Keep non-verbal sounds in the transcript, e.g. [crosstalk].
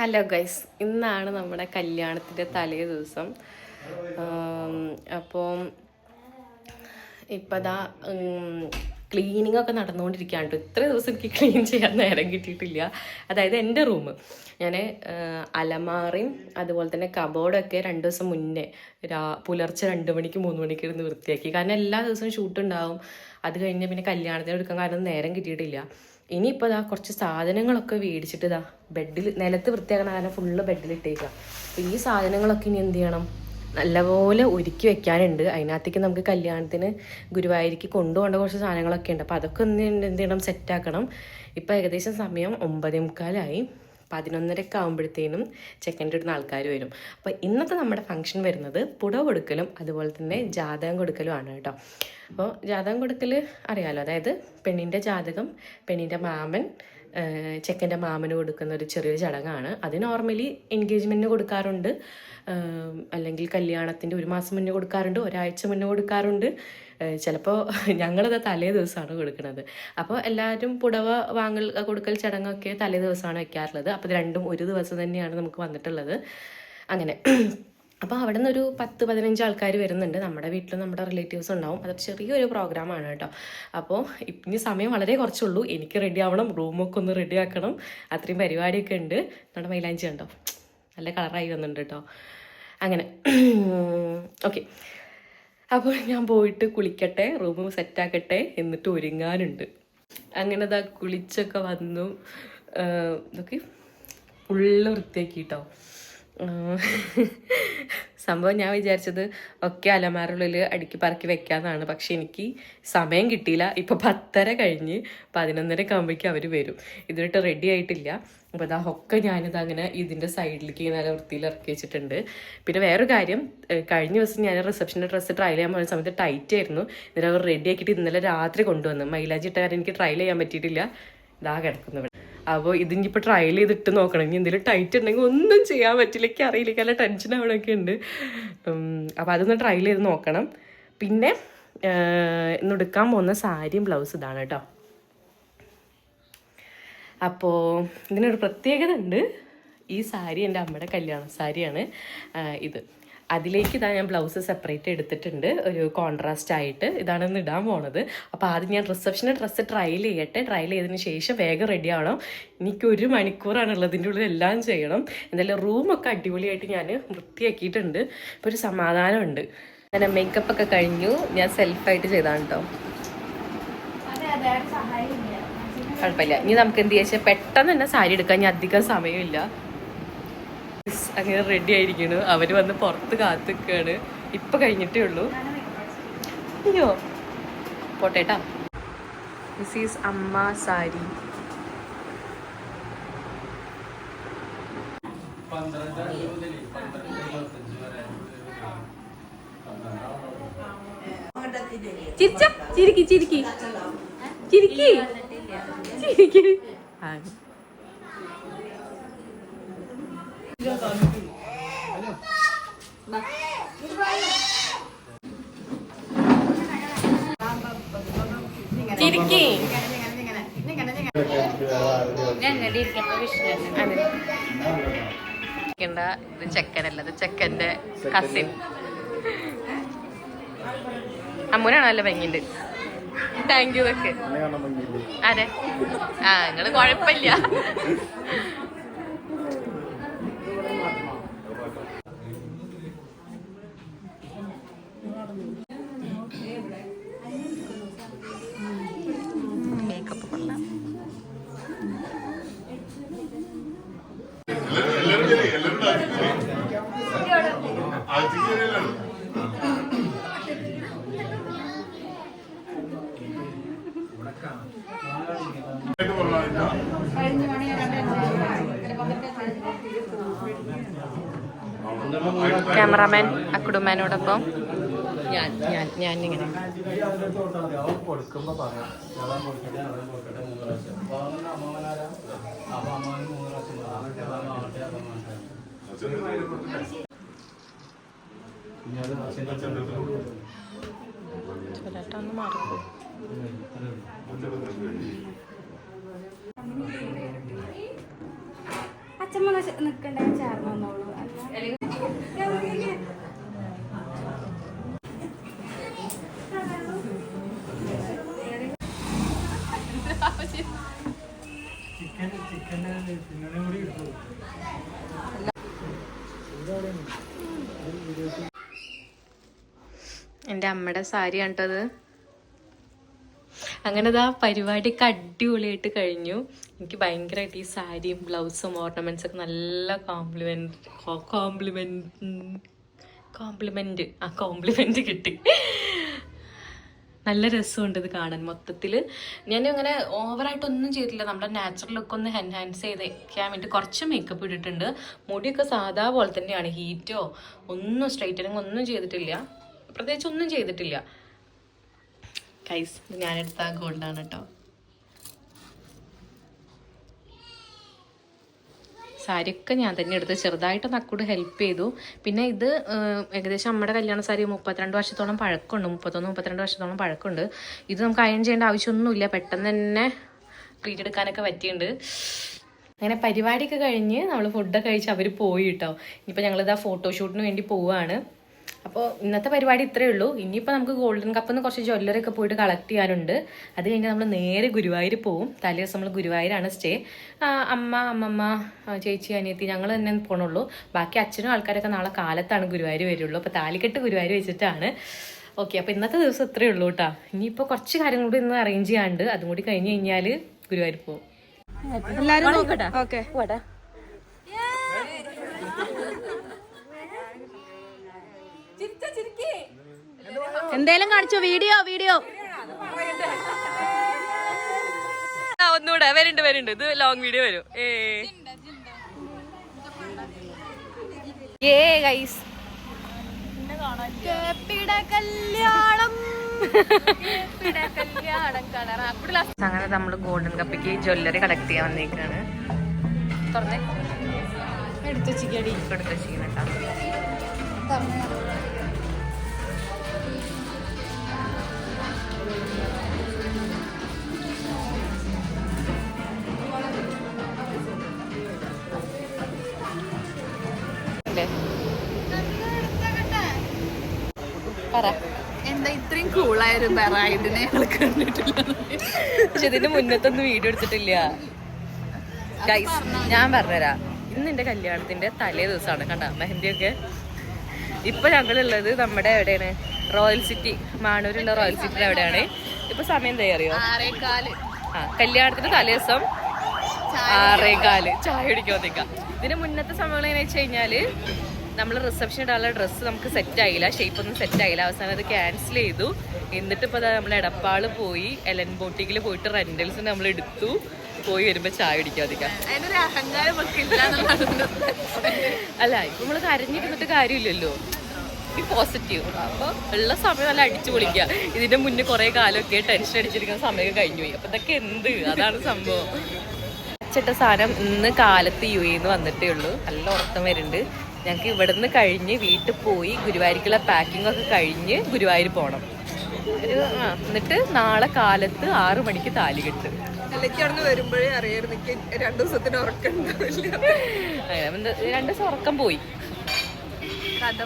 Hello guys ഇന്നാണ് നമ്മുടെ കല്യാണത്തിന്റെ തലേ ദിവസം. അപ്പോൾ ഇപ്പം ദാ ക്ലീനിങ് ഒക്കെ നടന്നുകൊണ്ടിരിക്കുകയാണ് കേട്ടോ. ഇത്ര ദിവസം എനിക്ക് ക്ലീൻ ചെയ്യാൻ നേരം കിട്ടിയിട്ടില്ല. അതായത് എന്റെ റൂം ഞാൻ അലമാറയും അതുപോലെ തന്നെ കബോർഡൊക്കെ രണ്ട് ദിവസം മുന്നേ രാ പുലർച്ചെ രണ്ട് മണിക്ക് മൂന്ന് മണിക്ക് ഇരുന്ന് വൃത്തിയാക്കി. കാരണം എല്ലാ ദിവസവും ഷൂട്ട് ഉണ്ടാവും. അത് കഴിഞ്ഞ് പിന്നെ കല്യാണത്തിന് എടുക്കാൻ കാരണം നേരം കിട്ടിയിട്ടില്ല. ഇനിയിപ്പോൾ ഇതാ കുറച്ച് സാധനങ്ങളൊക്കെ മേടിച്ചിട്ട് ഇതാ ബെഡിൽ നിലത്ത് വൃത്തിയാക്കണ കാരണം ഫുള്ള് ബെഡിലിട്ടേക്കുക അപ്പോൾ ഈ സാധനങ്ങളൊക്കെ ഇനി എന്ത് ചെയ്യണം? നല്ലപോലെ ഒരുക്കി വെക്കാനുണ്ട്. അതിനകത്തേക്ക് നമുക്ക് കല്യാണത്തിന് ഗുരുവായൂരിക്ക് കൊണ്ടുപോകേണ്ട കുറച്ച് സാധനങ്ങളൊക്കെ ഉണ്ട്. അപ്പോൾ അതൊക്കെ ഒന്ന് എന്ത് ചെയ്യണം? സെറ്റാക്കണം ഇപ്പോൾ ഏകദേശം സമയം ഒമ്പതേ മുക്കാലായി. പതിനൊന്നരക്ക് ആകുമ്പോഴത്തേനും ചെക്കന്റെ അടുത്ത് ആൾക്കാർ വരും. അപ്പോൾ ഇന്നത്തെ നമ്മുടെ ഫംഗ്ഷൻ വരുന്നത് പുടവ കൊടുക്കലും അതുപോലെ തന്നെ ജാതകം കൊടുക്കലും ആണ് കേട്ടോ. അപ്പോൾ ജാതകം കൊടുക്കൽ അറിയാമല്ലോ അതായത് പെണ്ണിന്റെ ജാതകം പെണ്ണിന്റെ മാമൻ ചെക്കന്റെ മാമന് കൊടുക്കുന്ന ഒരു ചെറിയൊരു ചടങ്ങാണ്. അത് നോർമലി എൻഗേജ്മെന്റിന് കൊടുക്കാറുണ്ട്. അല്ലെങ്കിൽ കല്യാണത്തിന്റെ ഒരു മാസം മുന്നേ കൊടുക്കാറുണ്ട് ഒരാഴ്ച മുന്നേ കൊടുക്കാറുണ്ട്. ചിലപ്പോൾ ഞങ്ങളത് തലേ ദിവസമാണ് കൊടുക്കുന്നത്. അപ്പോൾ എല്ലാവരും പുടവ വാങ്ങൽ കൊടുക്കൽ ചടങ്ങൊക്കെ തലേ ദിവസമാണ് വെക്കാറുള്ളത് അപ്പോൾ രണ്ടും ഒരു ദിവസം തന്നെയാണ് നമുക്ക് വന്നിട്ടുള്ളത്. അങ്ങനെ അപ്പോൾ അവിടെ നിന്ന് ഒരു പത്ത് പതിനഞ്ച് ആൾക്കാർ വരുന്നുണ്ട്. നമ്മുടെ വീട്ടിലും നമ്മുടെ റിലേറ്റീവ്സ് ഉണ്ടാവും. അതൊരു ചെറിയൊരു പ്രോഗ്രാമാണ് കേട്ടോ. അപ്പോൾ ഇനി സമയം വളരെ കുറച്ചുള്ളൂ. എനിക്ക് റെഡി ആവണം. റൂമൊക്കെ ഒന്ന് റെഡി ആക്കണം. അത്രയും പരിപാടിയൊക്കെ ഉണ്ട്. നമ്മുടെ മൈലാഞ്ചി ഉണ്ടോ നല്ല കളറായി വന്നിട്ടുണ്ട് കേട്ടോ. അങ്ങനെ. ഓക്കെ അപ്പോൾ ഞാൻ പോയിട്ട് കുളിക്കട്ടെ റൂം സെറ്റാക്കട്ടെ എന്നിട്ട് ഒരുങ്ങാനുണ്ട്. അങ്ങനെ ദാ കുളിച്ചൊക്കെ വന്നു. ഇതൊക്കെ ഫുള്ള് വൃത്തിയാക്കി കേട്ടോ സംഭവം ഞാൻ വിചാരിച്ചത് ഒക്കെ അലമാരുള്ളിൽ അടുക്കി പറക്കി വെക്കാന്നാണ്. പക്ഷെ എനിക്ക് സമയം കിട്ടിയില്ല. ഇപ്പൊ പത്തര കഴിഞ്ഞ് പതിനൊന്നര ആകുമ്പോഴേക്കും അവർ വരും. ഇതിട്ട് റെഡി ആയിട്ടില്ല. അപ്പോൾ അതാ ഒക്കെ ഞാനിത് അങ്ങനെ ഇതിന്റെ സൈഡിലേക്ക് നല്ല വൃത്തിയിൽ ഇറക്കി വെച്ചിട്ടുണ്ട്. പിന്നെ വേറൊരു കാര്യം കഴിഞ്ഞ ദിവസം ഞാൻ റിസപ്ഷന്റെ ഡ്രസ്സ് ട്രയൽ ചെയ്യാൻ പോകുന്ന സമയത്ത് ടൈറ്റ് ആയിരുന്നു. എന്നിട്ട് അവർ റെഡി ആക്കിയിട്ട് ഇന്നലെ രാത്രി കൊണ്ടുവന്നു. മൈലാജി ഇട്ട കാര്യം എനിക്ക് ട്രയൽ ചെയ്യാൻ പറ്റിയിട്ടില്ല. ഇതാ കിടക്കുന്നു അപ്പോൾ ഇതിനിപ്പോൾ ട്രയൽ ചെയ്തിട്ട് നോക്കണം. ഇനി എന്തെങ്കിലും ടൈറ്റ് ഉണ്ടെങ്കിൽ ഒന്നും ചെയ്യാൻ പറ്റില്ല. എനിക്ക് അറിയില്ല. നല്ല ടെൻഷൻ അവിടെയൊക്കെ ഉണ്ട്. അപ്പോൾ അതൊന്ന് ട്രയൽ ചെയ്ത് നോക്കണം. പിന്നെ ഇന്ന് എടുക്കാൻ പോകുന്ന സാരിയും ബ്ലൗസ് ഇതാണ് കേട്ടോ. അപ്പോൾ ഇതിനൊരു പ്രത്യേകത ഉണ്ട്. ഈ സാരി എന്റെ അമ്മയുടെ കല്യാണ സാരിയാണ്. ഇത്. അതിലേക്ക് ഇതാ ഞാൻ ബ്ലൗസ് സെപ്പറേറ്റ് എടുത്തിട്ടുണ്ട്. ഒരു കോൺട്രാസ്റ്റ് ആയിട്ട് ഇതാണ് ഇന്ന് ഇടാൻ പോണത്. അപ്പോൾ ആദ്യം ഞാൻ റിസപ്ഷന്റെ ഡ്രസ്സ് ട്രയൽ ചെയ്യട്ടെ. ട്രയൽ ചെയ്തതിന് ശേഷം വേഗം റെഡി ആവണം. എനിക്ക് ഒരു മണിക്കൂറാണ് ഉള്ളതിന്റെ ഉള്ളിൽ എല്ലാം ചെയ്യണം. എന്തായാലും റൂമൊക്കെ അടിപൊളിയായിട്ട് ഞാൻ വൃത്തിയാക്കിയിട്ടുണ്ട്. ഇപ്പോൾ ഒരു സമാധാനമുണ്ട്. അങ്ങനെ മേക്കപ്പ് ഒക്കെ കഴിഞ്ഞു. ഞാൻ സെൽഫായിട്ട് ചെയ്താണ് കേട്ടോ കുഴപ്പമില്ല. ഇനി നമുക്ക് എന്ത് ചെയ്യാ? പെട്ടെന്ന് തന്നെ സാരി എടുക്കാൻ ഞാൻ അധികം സമയമില്ല. അങ്ങനെ റെഡി ആയിരിക്കണു. അവർ വന്ന് പുറത്ത് കാത്തുക്കാണ്. ഇപ്പൊ കഴിഞ്ഞിട്ടേ ഉള്ളൂ. അയ്യോ. പോട്ടേട്ടാ. ദിസ് ഈസ് അമ്മ സാരി. ചിരിക്കി ചിരിക്കി. ചിരിക്കി. ചിരിക്കി ആ ചിരിക്കി ഇത് ചെക്കനല്ല ഇത് ചെക്കന്റെ കസിൻ അമ്മൂനാണ് നല്ല ഭംഗിണ്ട് താങ്ക് യു ഒക്കെ അതെ ആ നിങ്ങൾ കുഴപ്പമില്ല. ക്യാമറാമാൻ അക്കുടുമാനോടൊപ്പം. ഞാൻ ഞാൻ ഞാൻ ഇങ്ങനെ ഞാൻ കൊടുക്കട്ടെ അവൻ കൊടുക്കട്ടെ മൂന്ന് പ്രാവശ്യം അപ്പൊ അവൻ അമ്മമാരാ അപ്പൊ അമ്മമാര് മൂന്ന് പ്രാവശ്യം പറയും. അതാ ആവട്ടെ, അതാ ആവട്ടെ. ഇനി അത് അച്ഛന്റെ അച്ഛന്റെ ചേട്ടാ ഒന്ന് മാറിപ്പോ അച്ഛമ്മ നിക്കണ്ടേ ചേർന്ന് വന്നോളൂ ചിക്കൻ കൂടി എന്റെ അമ്മയുടെ സാരി കേട്ടത് അങ്ങനെ ആ പരിപാടിയൊക്കെ അടിപൊളിയായിട്ട് കഴിഞ്ഞു. എനിക്ക് ഭയങ്കരമായിട്ട് ഈ സാരിയും ബ്ലൗസും ഓർണമെന്റ്സ് ഒക്കെ നല്ല കോംപ്ലിമെന്റ് കോംപ്ലിമെന്റ് കോംപ്ലിമെന്റ് ആ കോംപ്ലിമെന്റ് കിട്ടി. നല്ല രസമുണ്ട് ഇത് കാണാൻ മൊത്തത്തിൽ ഞാൻ അങ്ങനെ ഓവറായിട്ടൊന്നും ചെയ്തിട്ടില്ല. നമ്മുടെ നാച്ചുറൽ ലുക്ക് ഒന്ന് എൻഹാൻസ് ചെയ്ത് വെക്കാൻ വേണ്ടി കുറച്ച് മേക്കപ്പ് ഇട്ടിട്ടുണ്ട്. മുടിയൊക്കെ സാധാ പോലെ തന്നെയാണ്. ഹീറ്റോ ഒന്നും സ്ട്രൈറ്റനിങ് ഒന്നും ചെയ്തിട്ടില്ല. പ്രത്യേകിച്ച് ഒന്നും ചെയ്തിട്ടില്ല. കൈസ് ഞാനെടുത്ത ഗോൾഡാണ് കേട്ടോ സാരിയൊക്കെ ഞാൻ തന്നെ എടുത്ത് ചെറുതായിട്ട് നക്കൂട് ഹെൽപ്പ് ചെയ്തു. പിന്നെ ഇത് ഏകദേശം നമ്മുടെ കല്യാണ സാരി മുപ്പത്തിരണ്ട് വർഷത്തോളം പഴക്കമുണ്ട്. മുപ്പത്തൊന്ന് മുപ്പത്തിരണ്ട് വർഷത്തോളം പഴക്കമുണ്ട്. ഇത് നമുക്ക് അയൺ ചെയ്യേണ്ട ആവശ്യമൊന്നുമില്ല. പെട്ടെന്ന് തന്നെ പ്രീറ്റ് എടുക്കാനൊക്കെ പറ്റിയിട്ടുണ്ട്. അങ്ങനെ പരിപാടിയൊക്കെ കഴിഞ്ഞ് നമ്മൾ ഫുഡൊക്കെ കഴിച്ച് അവർ പോയി കേട്ടോ ഇനിയിപ്പോൾ ഞങ്ങളിതാ ഫോട്ടോഷൂട്ടിന് വേണ്ടി പോവുകയാണ് അപ്പോൾ ഇന്നത്തെ പരിപാടി ഇത്രയേ ഉള്ളൂ. ഇനിയിപ്പോൾ നമുക്ക് ഗോൾഡൻ കപ്പിൽ നിന്ന് കുറച്ച് ജ്വല്ലറി ഒക്കെ പോയിട്ട് കളക്ട് ചെയ്യാനുണ്ട്. അത് കഴിഞ്ഞ് നമ്മൾ നേരെ ഗുരുവായൂർ പോവും. തലേ ദിവസം നമ്മൾ ഗുരുവായൂരാണ് സ്റ്റേ അമ്മ അമ്മമ്മ ചേച്ചി അനിയത്തി ഞങ്ങൾ തന്നെ പോണുള്ളൂ. ബാക്കി അച്ഛനും ആൾക്കാരൊക്കെ നാളെ കാലത്താണ് ഗുരുവായൂർ വരുള്ളൂ. അപ്പോൾ താലിക്കെട്ട് ഗുരുവായൂർ വെച്ചിട്ടാണ്. ഓക്കെ അപ്പോൾ ഇന്നത്തെ ദിവസം ഇത്രയേ ഉള്ളൂ കേട്ടോ ഇനിയിപ്പോൾ കുറച്ച് കാര്യങ്ങൾ കൂടി ഇന്ന് അറേഞ്ച് ചെയ്യാണ്ട് അതും കൂടി കഴിഞ്ഞ് കഴിഞ്ഞാൽ ഗുരുവായൂർ പോകും എല്ലാരും നോക്കട്ടെ? ഓക്കെ എന്തേലും കാണിച്ചോ? Video video. ഒന്നുകൂടെ വരുന്നുണ്ട് വരുന്നുണ്ട് ഇത് ലോങ് വീഡിയോ വരും. ഏ. ഗൈസ് കല്യാണം. അങ്ങനെ നമ്മൾ ഗോൾഡൻ കപ്പിക്ക് ജ്വല്ലറി കളക്ട് ചെയ്യാൻ വന്നേക്കാണ്. തുറന്നേ. എടുത്തു ചിക്കടി എടുത്തു ചിക്കൻ പറ കൂളായൊരു ബെറായിഡിനെ ഞങ്ങൾ കണ്ടിട്ടില്ല. പക്ഷെ ഇതിന്റെ മുന്നത്തൊന്നും വീഡിയോ എടുത്തിട്ടില്ല. ഗൈസ് ഞാൻ പറഞ്ഞുതരാം. ഇന്ന് എന്റെ കല്യാണത്തിന്റെ തലേ ദിവസമാണ് കണ്ട മെഹന്തിയൊക്കെ. ഇപ്പൊ ഞങ്ങളുള്ളത് നമ്മുടെ എവിടെയാണ്? റോയൽ സിറ്റി മാണൂരുള്ള റോയൽ സിറ്റി എവിടെയാണ്? ഇപ്പൊ സമയം ആറേക്കാൽ ആ കല്യാണത്തിന്റെ തലേ ദിവസം ആറേകാൽ. ചായ കുടിക്കാൻ നിൽക്കാം ഇതിന് മുന്നത്തെ സമയങ്ങൾ എങ്ങനെ വെച്ച് കഴിഞ്ഞാൽ നമ്മൾ റിസപ്ഷൻ ഇടാനുള്ള ഡ്രസ്സ് നമുക്ക് സെറ്റ് ആയില്ല ഷേപ്പ് ഒന്നും സെറ്റ് ആയില്ല. അവസാനം അത് ക്യാൻസൽ ചെയ്തു. എന്നിട്ട് ഇപ്പോൾ നമ്മൾ എടപ്പാൾ പോയി എലൻ ബോട്ടിക്കിൽ പോയിട്ട് റെന്റൽസ് നമ്മൾ എടുത്തു. പോയി വരുമ്പോൾ ചായ ഇല്ല അല്ല ഇപ്പം നമ്മൾ കരഞ്ഞിരുന്നിട്ട് കാര്യമില്ലല്ലോ. ഈ പോസിറ്റീവ് അപ്പോൾ ഉള്ള സമയം നല്ല അടിച്ചു പൊളിക്കുക ഇതിന്റെ മുന്നേ കുറേ കാലമൊക്കെ ടെൻഷൻ അടിച്ചിരിക്കുന്ന സമയമൊക്കെ കഴിഞ്ഞു പോയി. അപ്പം ഇതൊക്കെ എന്ത്? അതാണ് സംഭവം. ചിട്ട സാധനം ഇന്ന് കാലത്ത് യു എന്ന് വന്നിട്ടേ ഉള്ളൂ. നല്ല ഉറക്കം വരുന്നുണ്ട്. ഞങ്ങൾക്ക് ഇവിടുന്ന് കഴിഞ്ഞ് വീട്ടിൽ പോയി ഗുരുവായൂർക്കുള്ള പാക്കിംഗ് ഒക്കെ കഴിഞ്ഞ് ഗുരുവായൂർ പോകണം ഒരു ആ എന്നിട്ട് നാളെ കാലത്ത് ആറു മണിക്ക് താലി കെട്ടും. അവിടെ വരുമ്പോഴേ അറിയായിരുന്നു എനിക്ക് രണ്ടു ദിവസത്തിന് ഉറക്കം ഉണ്ടാവില്ല. [laughs] രണ്ട് ദിവസം ഉറക്കം പോയി. കഥ